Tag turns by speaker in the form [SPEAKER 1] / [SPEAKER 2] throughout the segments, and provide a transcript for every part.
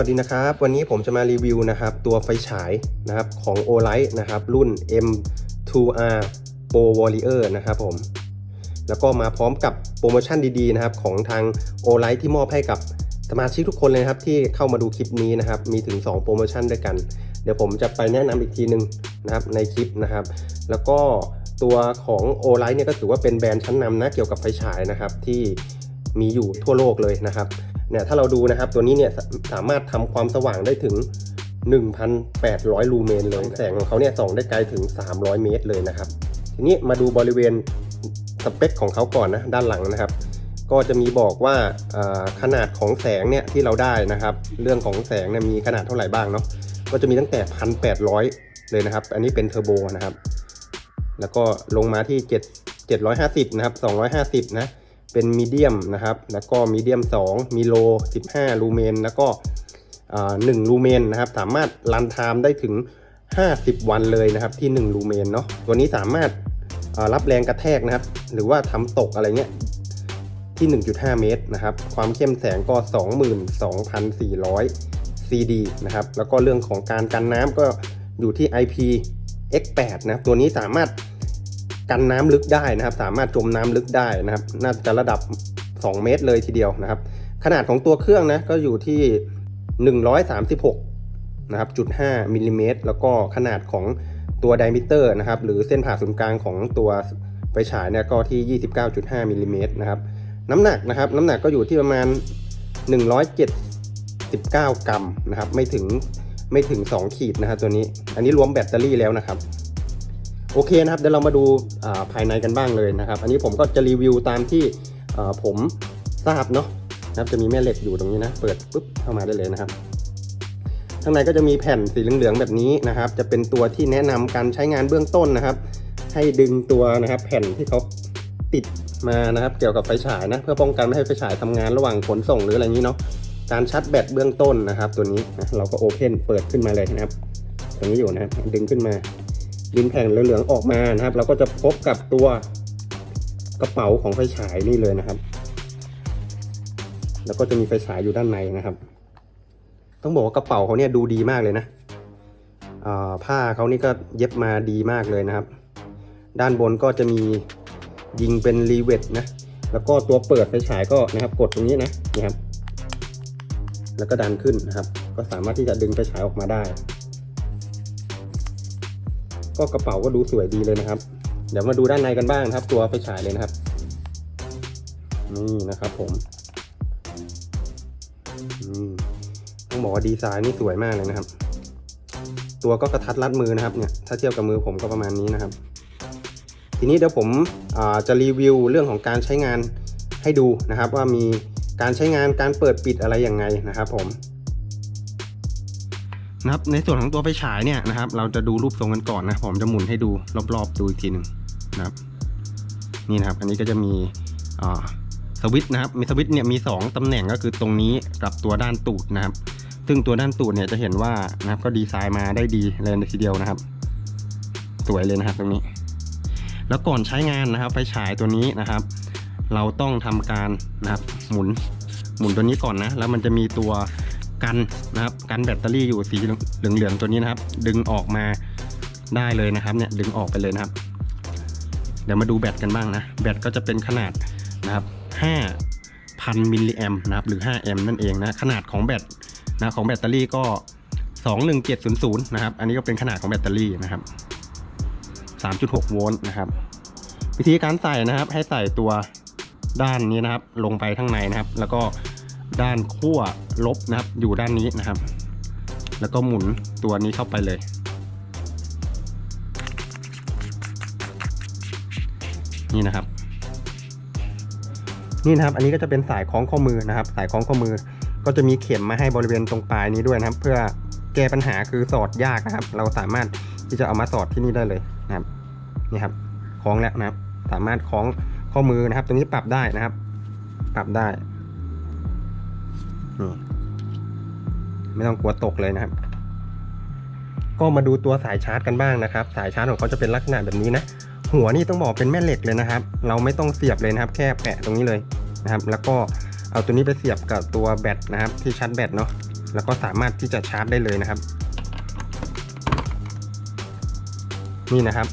[SPEAKER 1] สวัสดีนะครับ วันนี้ผมจะมารีวิวนะครับ ตัวไฟฉายนะครับของ Olight นะครับ รุ่น M2R Pro Warrior นะครับผม แล้วก็มาพร้อมกับโปรโมชั่นดีๆนะครับ ของทาง Olight ที่มอบให้กับสมาชิกทุกคนเลยครับที่เข้ามาดูคลิปนี้นะครับ มีถึง 2 โปรโมชั่นด้วยกัน เดี๋ยวผมจะไปแนะนำอีกทีหนึ่งนะครับในคลิปนะครับ แล้วก็ตัวของ Olight เนี่ยก็ถือว่าเป็นแบรนด์ชั้นนำนะเกี่ยวกับไฟฉายนะครับที่ มีอยู่ทั่วโลกเลยนะครับเนี่ยถ้าเราดูนะครับตัวนี้เนี่ยสาสามารถทำความสว่างได้ถึง 1,800 ลูเมนเลยแสงของเขาเนี่ยส่องได้ไกลถึง 300 เมตรเลยนะครับ ทีนี้มาดูบริเวณสเปคของเขาก่อนนะด้านหลังนะครับ ก็จะมีบอกว่าอ่าขนาดของแสงเนี่ยที่เราได้นะครับ เรื่องของแสงเนี่ยมีขนาดเท่าไหร่บ้างเนาะก็จะมีตั้งแต่ 1,800 เลยนะครับ อันนี้เป็นเทอร์โบนะครับ แล้วก็ลงมาที่ 7 750 นะครับ 250 นะ เป็นมีเดียมนะครับ แล้วก็มีเดียม 2 มีโล 15 ลูเมน แล้วก็อ่า1ลูเมนนะครับ สามารถรันไทม์ได้ถึง 50 วันเลยนะครับที่ 1 ลูเมนเนาะ ตัวนี้สามารถรับแรงกระแทกนะครับ หรือว่าทำตกอะไรเงี้ยที่ 1.5 เมตรนะครับ ความเข้มแสงก็ 22,400 CD นะครับ แล้วก็เรื่องของการกันน้ำก็อยู่ที่ IP X8 นะครับ ตัวนี้สามารถ กันน้ำลึกได้นะครับ สามารถจมน้ำลึกได้นะครับ น่าจะระดับ 2 เมตรเลยทีเดียวนะครับ ขนาดของตัวเครื่องนะก็อยู่ที่ 136นะครับจุด5มิลลิเมตรแล้วก็ขนาดของตัวไดมิเตอร์นะครับหรือเส้นผ่าศูนย์กลางของตัวไฟฉายเนี่ยก็ที่ 29.5มิลลิเมตรนะครับน้ำหนักนะครับน้ำหนักก็อยู่ที่ประมาณ 179 กรัมนะครับไม่ถึงไม่ถึง 2 ขีดนะครับตัวนี้ อันนี้รวมแบตเตอรี่แล้วนะครับ โอเคนะครับเดี๋ยวเรามาดูภายในกันบ้างเลยนะครับ อันนี้ผมก็จะรีวิวตามที่ผมทราบเนาะนะครับจะมีแม่เหล็กอยู่ตรงนี้นะ เปิดปุ๊บเข้ามาได้เลยนะครับ ข้างในก็จะมีแผ่นสีเหลืองๆแบบนี้นะครับ จะเป็นตัวที่แนะนำการใช้งานเบื้องต้นนะครับ ให้ดึงตัวนะครับ แผ่นที่เขาติดมานะครับ เกี่ยวกับไฟฉายนะ เพื่อป้องกันไม่ให้ไฟฉายทำงานระหว่างขนส่งหรืออะไรอย่างนี้เนาะการชาร์จแบตเบื้องต้นนะครับ ตัวนี้นะเราก็โอเพนเปิดขึ้นมาเลยนะครับ ตรงนี้อยู่นะครับดึงขึ้นมา ดึงแผ่นเหลืองๆออกมานะครับ เราก็จะพบกับตัวกระเป๋าของไฟฉายนี่เลยนะครับ แล้วก็จะมีไฟฉายอยู่ด้านในนะครับ ต้องบอกว่ากระเป๋าเขาเนี่ยดูดีมากเลยนะผ้าเขานี่ก็เย็บมาดีมากเลยนะครับ ด้านบนก็จะมียิงเป็นรีเวทนะ แล้วก็ตัวเปิดไฟฉายก็นะครับ กดตรงนี้นะนะครับ แล้วก็ดันขึ้นนะครับ ก็สามารถที่จะดึงไฟฉายออกมาได้ ก็กระเป๋าก็ดูสวยดีเลยนะครับ เดี๋ยวมาดูด้านในกันบ้างนะครับ ตัวไฟฉายเลยนะครับ นี่นะครับผมต้องบอกว่าดีไซน์นี่สวยมากเลยนะครับ ตัวก็กระทัดรัดมือนะครับเนี่ยถ้าเทียบกับมือผมก็ประมาณนี้นะครับ ทีนี้เดี๋ยวผมจะรีวิวเรื่องของการใช้งานให้ดูนะครับ ว่ามีการใช้งานการเปิดปิดอะไรยังไงนะครับ ผม นะครับในส่วนของตัวไฟฉายเนี่ยนะครับเราจะดูรูปทรงกันก่อนนะผมจะหมุนให้ดูรอบๆดูอีกทีหนึ่งนะครับนี่นะครับอันนี้ก็จะมีสวิตช์นะครับมีสวิตช์เนี่ยมี 2ตำแหน่งก็คือตรงนี้กับตัวด้านตูดนะครับ ซึ่งตัวด้านตูดเนี่ยจะเห็นว่านะครับก็ดีไซน์มาได้ดีเลยทีเดียวนะครับ สวยเลยนะครับตรงนี้ แล้วก่อนใช้งานนะครับไฟฉายตัวนี้นะครับ เราต้องทำการนะครับหมุนหมุนตัวนี้ก่อนนะ แล้วมันจะมีตัว กันนะครับกันแบตเตอรี่อยู่สีเหลืองๆตัวนี้นะครับ ดึงออกมาได้เลยนะครับเนี่ยดึงออกไปเลยนะครับ เดี๋ยวมาดูแบตกันบ้างนะ แบตก็จะเป็นขนาดนะครับ 5,000 มิลลิแอมนะครับหรือ 5 แอมนั่นเองนะขนาดของแบตนะของแบตเตอรี่ก็ 21700 นะครับ อันนี้ก็เป็นขนาดของแบตเตอรี่นะครับ 3.6 โวลต์นะครับ วิธีการใส่นะครับให้ใส่ตัวด้านนี้นะครับ ลงไปข้างในนะครับ แล้วก็ ด้านขั้วลบนะครับ อยู่ด้านนี้นะครับ แล้วก็หมุนตัวนี้เข้าไปเลย นี่นะครับ นี่นะครับ อันนี้ก็จะเป็นสายคล้องข้อมือนะครับ สายคล้องข้อมือ ก็จะมีเข็มมาให้บริเวณตรงปลายนี้ด้วยนะครับ เพื่อแก้ปัญหาคือสอดยากนะครับ เราสามารถที่จะเอามาสอดที่นี่ได้เลยนะครับ นี่ครับคล้องแล้วนะครับ สามารถคล้องข้อมือนะครับ ตรงนี้ปรับได้นะครับ ปรับได้ นี่ไม่ต้องกลัวตกเลยนะครับ ก็มาดูตัวสายชาร์จกันบ้างนะครับ สายชาร์จของเขาจะเป็นลักษณะแบบนี้นะ หัวนี่ต้องบอกเป็นแม่เหล็กเลยนะครับ เราไม่ต้องเสียบเลยนะครับ แค่แปะตรงนี้เลยนะครับ แล้วก็เอาตัวนี้ไปเสียบกับตัวแบตนะครับ ที่ชาร์จแบตเนาะ แล้วก็สามารถที่จะชาร์จได้เลยนะครับ นี่นะครับ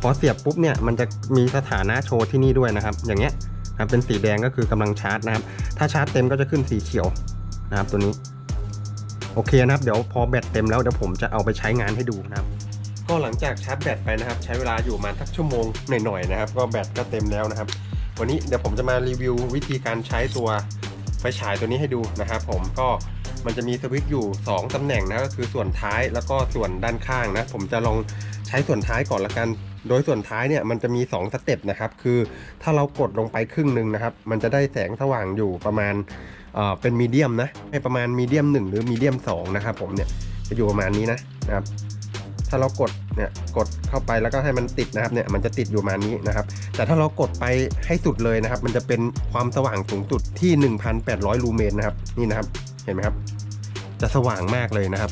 [SPEAKER 1] พอเสียบปุ๊บเนี่ย มันจะมีสถานะโชว์ที่นี่ด้วยนะครับ อย่างเงี้ย นะครับเป็นสีแดงก็คือกำลังชาร์จนะครับ ถ้าชาร์จเต็มก็จะขึ้นสีเขียวนะครับตัวนี้ โอเคนะครับเดี๋ยวพอแบตเต็มแล้วเดี๋ยวผมจะเอาไปใช้งานให้ดูนะครับ ก็หลังจากชาร์จแบตไปนะครับ ใช้เวลาอยู่มาสักชั่วโมงหน่อยๆนะครับ ก็แบตก็เต็มแล้วนะครับ วันนี้เดี๋ยวผมจะมารีวิววิธีการใช้ตัวไฟฉายตัวนี้ให้ดูนะครับผมก็มันจะมีสวิตช์อยู่ 2 ตำแหน่งนะก็คือส่วนท้ายแล้วก็ส่วนด้านข้างนะ ผมจะลองใช้ส่วนท้ายก่อนละกัน โดยส่วนท้ายเนี่ยมันจะมี 2 สเต็ปนะครับ คือถ้าเรากดลงไปครึ่งหนึ่งนะครับ มันจะได้แสงสว่างอยู่ประมาณเป็นมีเดียมนะให้ประมาณมีเดียม1หรือมีเดียม2นะครับผมเนี่ยจะอยู่ประมาณนี้นะนะครับ ถ้าเรากดเนี่ยกดเข้าไปแล้วก็ให้มันติดนะครับเนี่ยมันจะติดอยู่ประมาณนี้นะครับ แต่ถ้าเรากดไปให้สุดเลยนะครับ มันจะเป็นความสว่างสูงสุดที่ 1,800 ลูเมนนะครับนี่นะครับเห็นไหมครับ จะสว่างมากเลยนะครับ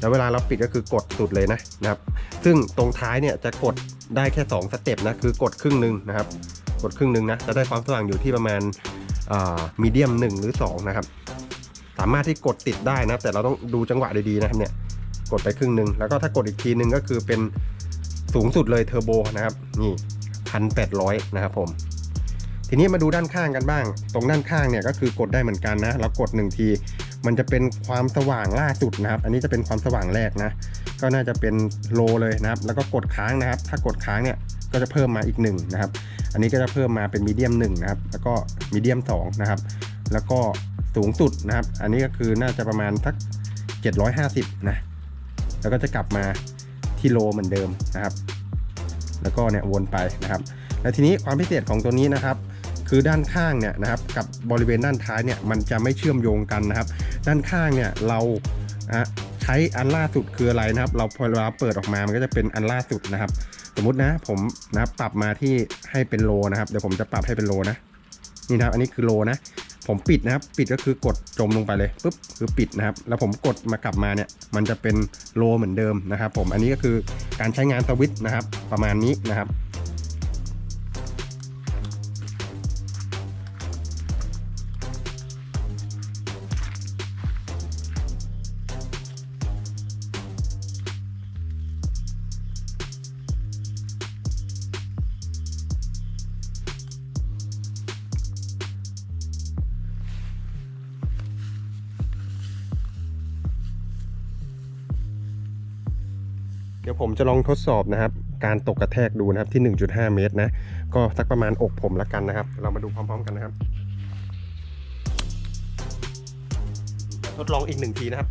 [SPEAKER 1] แล้วเวลาเราปิดก็คือกดสุดเลยนะนะครับ ซึ่งตรงท้ายเนี่ยจะกดได้แค่ 2 สเต็ปนะ คือกดครึ่งหนึ่งนะครับ กดครึ่งหนึ่งนะ จะได้ความสว่างอยู่ที่ประมาณมีเดียมหนึ่งหรือ 2 นะครับ สามารถที่กดติดได้นะ แต่เราต้องดูจังหวะดีๆนะครับเนี่ย กดไปครึ่งหนึ่งแล้วก็ถ้ากดอีกทีหนึ่งก็คือเป็นสูงสุดเลยเทอร์โบนะครับ นี่พันแปดร้อยนะครับผม ทีนี้มาดูด้านข้างกันบ้าง ตรงด้านข้างเนี่ยก็คือกดได้เหมือนกันนะเรากดหนึ่งทีมันจะเป็นความสว่างล่าสุดนะครับ อันนี้จะเป็นความสว่างแรกนะ ก็น่าจะเป็นโลเลยนะครับ แล้วก็กดค้างนะครับ ถ้ากดค้างเนี่ยก็จะเพิ่มมาอีกหนึ่งนะครับ อันนี้ก็จะเพิ่มมาเป็นมีเดียมหนึ่งนะครับ แล้วก็มีเดียมสองนะครับ แล้วก็สูงสุดนะครับ อันนี้ก็คือน่าจะประมาณสัก 750นะ แล้วก็จะกลับมาที่โลเหมือนเดิมนะครับ แล้วก็เนี่ยวนไปนะครับ และทีนี้ความพิเศษของตัวนี้นะครับ คือด้านข้างเนี่ยนะครับกับบริเวณด้านท้ายเนี่ยมันจะไม่เชื่อมโยงกันนะครับ ด้านข้างเนี่ยเราใช้อันล่าสุดคืออะไรนะครับ เราพอเวลาเปิดออกมามันก็จะเป็นอันล่าสุดนะครับ สมมุตินะผมนะปรับมาที่ให้เป็นโลนะครับเดี๋ยวผมจะปรับให้เป็นโลนะนี่นะครับอันนี้คือโลนะผมปิดนะครับ ปิดก็คือกดจมลงไปเลยปุ๊บคือปิดนะครับ แล้วผมกดมากลับมาเนี่ยมันจะเป็นโลเหมือนเดิมนะครับ ผมอันนี้ก็คือการใช้งานสวิตช์นะครับ ประมาณนี้นะครับ ดี๋ยวผมจะลองทดสอบนะครับ การตกกระแทกดูนะครับที่ 1.5 เมตรนะ ก็สักประมาณอกผมละกันนะครับ เรามาดูพร้อม ๆ กันนะครับ ทดลองอีกหนึ่งทีนะครับ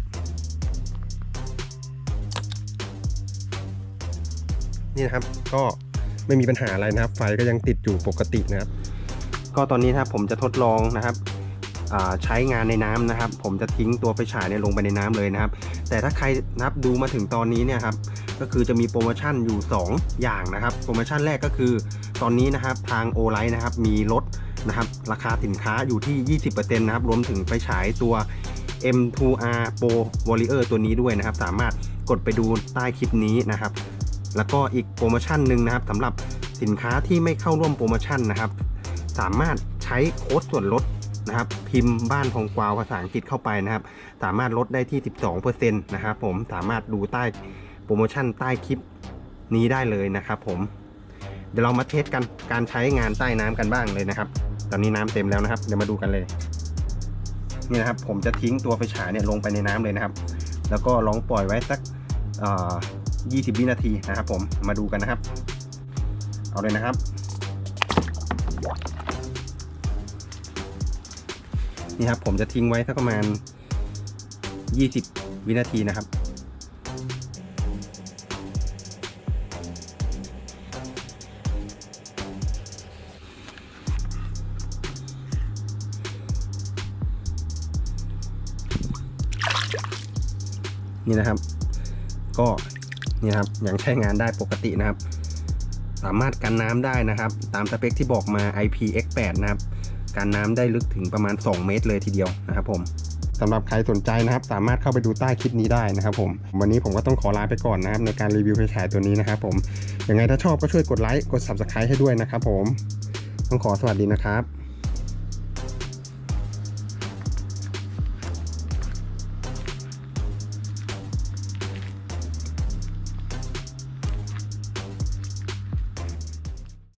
[SPEAKER 1] นี่นะครับก็ไม่มีปัญหาอะไรนะครับ ไฟก็ยังติดอยู่ปกตินะครับ ก็ตอนนี้นะครับผมจะทดลองนะครับ ใช้งานในน้ำนะครับ ผมจะทิ้งตัวไฟฉายเนี่ยลงไปในน้ำเลยนะครับ แต่ถ้าใครนับดูมาถึงตอนนี้เนี่ยครับก็คือจะมีโปรโมชั่นอยู่ 2 อย่างนะครับ โปรโมชั่นแรกก็คือตอนนี้นะครับทางโอไลท์นะครับมีลดนะครับราคาสินค้าอยู่ที่ 20%นะครับรวมถึงไปฉายตัว M2R Pro Warrior ตัวนี้ด้วยนะครับ สามารถกดไปดูใต้คลิปนี้นะครับ แล้วก็อีกโปรโมชั่นหนึ่งนะครับสำหรับสินค้าที่ไม่เข้าร่วมโปรโมชั่นนะครับ สามารถใช้โค้ดส่วนลด นะครับ พิมพ์บ้านทองกวาวภาษาอังกฤษเข้าไปนะครับ สามารถลดได้ที่ 12%นะครับผมสามารถดูใต้โปรโมชั่นใต้คลิปนี้ได้เลยนะครับผมเดี๋ยวเรามาเทสกันการใช้งานใต้น้ำกันบ้างเลยนะครับ ตอนนี้น้ำเต็มแล้วนะครับ เดี๋ยวมาดูกันเลย นี่นะครับ ผมจะทิ้งตัวไฟฉายเนี่ยลงไปในน้ำเลยนะครับ แล้วก็ลองปล่อยไว้สักเอ่อ20วินาทีนะครับ ผมมาดูกันนะครับ เอาเลยนะครับ นี่ครับผมจะทิ้งไว้สักประมาณ 20 วินาทีนะครับ นี่นะครับ ก็นี่ครับยังใช้งานได้ปกตินะครับ สามารถกันน้ำได้นะครับ ตามสเปคที่บอกมา IPX8 นะครับ การน้ำได้ลึกถึงประมาณ 2 เมตรเลยทีเดียวนะครับผมสำหรับใครสนใจนะครับ สามารถเข้าไปดูใต้คลิปนี้ได้นะครับผม วันนี้ผมก็ต้องขอลาไปก่อนนะครับ ในการรีวิวไฟฉายตัวนี้นะครับผมยังไงถ้าชอบก็ช่วยกดไลค์กด Subscribe ให้ด้วยนะครับผม ต้องขอสวัสดีนะครับ